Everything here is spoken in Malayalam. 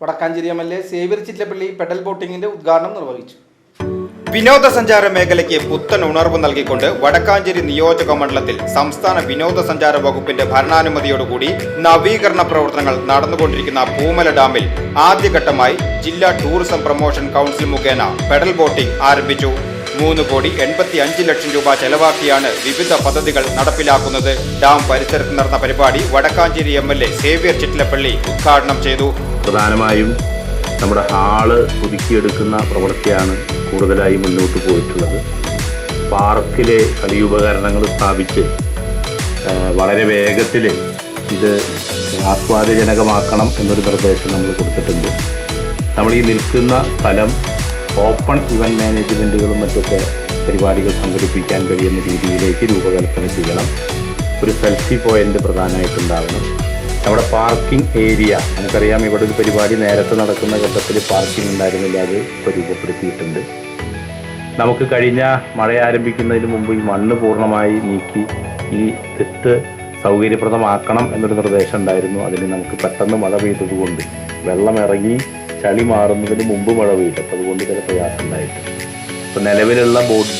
Vadakkanchery M L A Xavier Chittilappilly pedal ബോട്ടിംഗിന്റെ ഉദ്ഘാടനം നിർവഹിച്ചു. വിനോദസഞ്ചാര മേഖലയ്ക്ക് പുത്തൻ ഉണർവ് നൽകിക്കൊണ്ട് വടക്കാഞ്ചേരി നിയോജക മണ്ഡലത്തിൽ സംസ്ഥാന വിനോദസഞ്ചാര വകുപ്പിന്റെ ഭരണാനുമതിയോടുകൂടി നവീകരണ പ്രവർത്തനങ്ങൾ നടന്നുകൊണ്ടിരിക്കുന്ന പൂമല ഡാമിൽ ആദ്യഘട്ടമായി ജില്ലാ ടൂറിസം പ്രൊമോഷൻ കൗൺസിൽ മുഖേന പെഡൽ ബോട്ടിംഗ് ആരംഭിച്ചു. മൂന്ന് കോടി എൺപത്തി അഞ്ച് ലക്ഷം രൂപ ചെലവാക്കിയാണ് വിവിധ പദ്ധതികൾ നടപ്പിലാക്കുന്നത്. ഡാം പരിസരത്ത് നടന്ന പരിപാടി Vadakkanchery M L A Xavier Chittilappilly ഉദ്ഘാടനം ചെയ്തു. പ്രധാനമായും നമ്മുടെ ഹാൾ പുതുക്കിയെടുക്കുന്ന പ്രവൃത്തിയാണ് കൂടുതലായി മുന്നോട്ട് പോയിട്ടുള്ളത്. പാർക്കിലെ കളിയുപകരണങ്ങൾ സ്ഥാപിച്ച് വളരെ വേഗത്തിൽ ഇത് ആസ്വാദ്യജനകമാക്കണം എന്നൊരു നിർദ്ദേശം നമ്മൾ കൊടുത്തിട്ടുണ്ട്. നമ്മൾ ഈ നിൽക്കുന്ന സ്ഥലം ഓപ്പൺ ഇവന്റ് മാനേജ്മെന്റുകളും മറ്റൊക്കെ പരിപാടികൾ സംഘടിപ്പിക്കാൻ കഴിയുന്ന രീതിയിലേക്ക് രൂപകൽപ്പന ചെയ്യണം. ഒരു സെൽഫി പോയിന്റ് പ്രധാനമായിട്ടുണ്ടാവണം. നമ്മുടെ പാർക്കിംഗ് ഏരിയ നമുക്കറിയാം ഇവിടെ ഒരു പരിപാടി നേരത്തെ നടക്കുന്ന ഘട്ടത്തിൽ പാർക്കിംഗ് ഉണ്ടായിരുന്നില്ല അത് ഇപ്പോൾ രൂപപ്പെടുത്തിയിട്ടുണ്ട്. നമുക്ക് കഴിഞ്ഞ മഴ ആരംഭിക്കുന്നതിന് മുമ്പ് ഈ മണ്ണ് പൂർണമായി നീക്കി ഈ തെറ്റ് സൗകര്യപ്രദമാക്കണം എന്നൊരു നിർദ്ദേശം ഉണ്ടായിരുന്നു. അതിന് നമുക്ക് പെട്ടെന്ന് മഴ പെയ്തതുകൊണ്ട് വെള്ളം ഇറങ്ങി ചളി മാറുന്നതിന് മുമ്പ് മഴ പെയ്തു അതുകൊണ്ട് ചില പ്രയാസം ഉണ്ടായിട്ടുണ്ട് അപ്പോൾ നിലവിലുള്ള ബോട്ട്